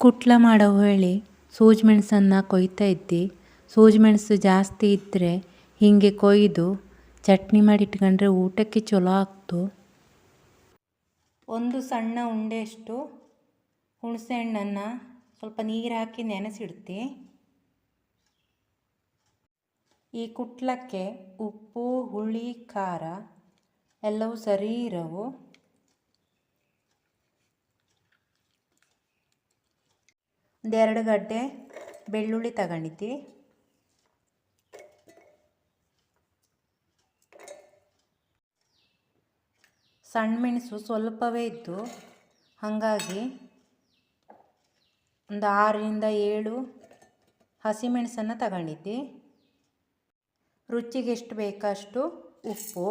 ಕುಟ್ಲ ಮಾಡೋ ಹೇಳಿ ಸೂಜಿ ಮೆಣಸನ್ನು ಕೊಯ್ತಾ ಇದ್ದಿ. ಸೂಜಿ ಮೆಣಸು ಜಾಸ್ತಿ ಇದ್ದರೆ ಹೀಗೆ ಕೊಯ್ದು ಚಟ್ನಿ ಮಾಡಿ ಇಟ್ಕೊಂಡ್ರೆ ಊಟಕ್ಕೆ ಚಲೋ ಆಗ್ತು. ಒಂದು ಸಣ್ಣ ಉಂಡೆಯಷ್ಟು ಹುಣಸೆ ಹಣ್ಣನ್ನು ಸ್ವಲ್ಪ ನೀರು ಹಾಕಿ ನೆನೆಸಿಡ್ತಿ. ಈ ಕುಟ್ಲಕ್ಕೆ ಉಪ್ಪು, ಹುಳಿ, ಖಾರ ಎಲ್ಲವೂ ಸರಿ ಇರವು. ಒಂದೆರಡು ಗಡ್ಡೆ ಬೆಳ್ಳುಳ್ಳಿ ತಗೊಂಡಿದ್ದೆ. ಸಣ್ಣ ಮೆಣಸು ಸ್ವಲ್ಪವೇ ಇತ್ತು. ಹಾಗಾಗಿ ಒಂದು ಆರರಿಂದ ಏಳು ಹಸಿಮೆಣಸನ್ನು ತಗೊಂಡಿದ್ದೆ. ರುಚಿಗೆ ಎಷ್ಟು ಬೇಕಷ್ಟು ಉಪ್ಪು.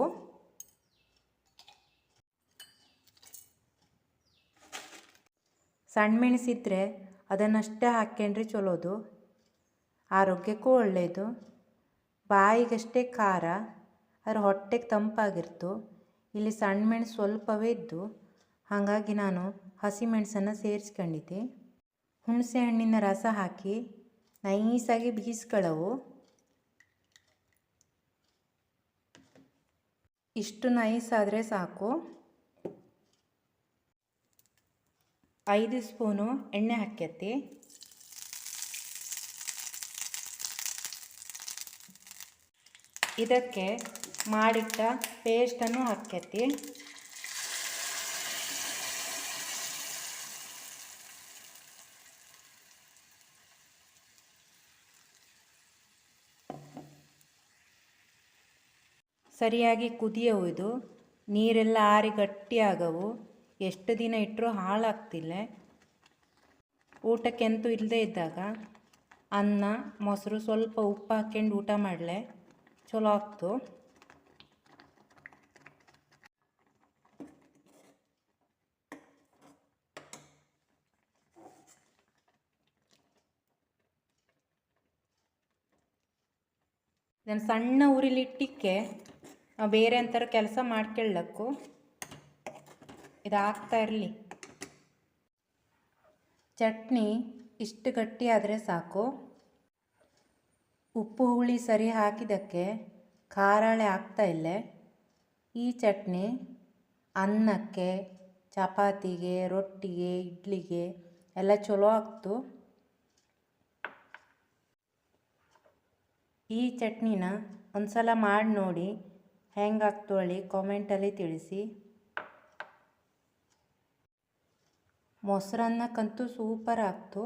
ಸಣ್ಣ ಮೆಣಸಿದ್ರೆ ಅದನ್ನಷ್ಟೇ ಹಾಕ್ಕೊಂಡ್ರೆ ಚಲೋದು. ಆರೋಗ್ಯಕ್ಕೂ ಒಳ್ಳೆಯದು ಬಾಯಿಗಷ್ಟೇ ಖಾರ. ಅದ್ರ ಹೊಟ್ಟೆಗೆ ತಂಪಾಗಿರ್ತು. ಇಲ್ಲಿ ಸಣ್ಣ ಮೆಣಸು ಸ್ವಲ್ಪವೇ ಇದ್ದು, ಹಾಗಾಗಿ ನಾನು ಹಸಿಮೆಣಸನ್ನು ಸೇರಿಸ್ಕೊಂಡಿದ್ದೆ. ಹುಣಸೆ ಹಣ್ಣಿನ ರಸ ಹಾಕಿ ನೈಸಾಗಿ ಬೀಸ್ಕೊಳ್ಳವು. ಇಷ್ಟು ನೈಸ್ ಆದರೆ ಸಾಕು. ಐದು ಸ್ಪೂನು ಎಣ್ಣೆ ಹಾಕ್ಯತ್ತಿ. ಇದಕ್ಕೆ ಮಾಡಿಟ್ಟ ಪೇಸ್ಟನ್ನು ಹಾಕ್ಯತ್ತಿ. ಸರಿಯಾಗಿ ಕುದಿಯುವುದು ನೀರೆಲ್ಲ ಆರಿ ಗಟ್ಟಿಯಾಗವು. ಎಷ್ಟು ದಿನ ಇಟ್ಟರೂ ಹಾಳಾಗ್ತಿಲ್ಲ. ಊಟಕ್ಕೆಂತೂ ಇಲ್ಲದೇ ಇದ್ದಾಗ ಅನ್ನ, ಮೊಸರು ಸ್ವಲ್ಪ ಉಪ್ಪು ಹಾಕ್ಕೊಂಡು ಊಟ ಮಾಡಲೆ. ಚಲೋ ಆಗ್ತು. ಇದನ್ನು ಸಣ್ಣ ಊರಿಲಿಟ್ಟಿಕ್ಕೆ ಬೇರೆ ಅಂತರ ಕೆಲಸ ಮಾಡ್ಕೊಳ್ಳಕ್ಕು ಇದು ಆಗ್ತಾ ಇರಲಿ ಚಟ್ನಿ ಇಷ್ಟು ಗಟ್ಟಿ ಆದರೆ ಸಾಕು. ಉಪ್ಪು ಹುಳಿ ಸರಿ ಹಾಕಿದ್ದಕ್ಕೆ ಖಾರಾಳೆ ಆಗ್ತಾ ಇಲ್ಲ. ಈ ಚಟ್ನಿ ಅನ್ನಕ್ಕೆ, ಚಪಾತಿಗೆ, ರೊಟ್ಟಿಗೆ, ಇಡ್ಲಿಗೆ ಎಲ್ಲ ಚಲೋ ಆಗ್ತು. ಈ ಚಟ್ನಿನ ಒಂದು ಸಲ ಮಾಡಿ ನೋಡಿ ಹೆಂಗಾಗ್ತು ಹೇಳಿ ಕಾಮೆಂಟಲ್ಲಿ ತಿಳಿಸಿ. ಮೊಸರನ್ನಕ್ಕಂತೂ ಸೂಪರ್ ಆಗ್ತು.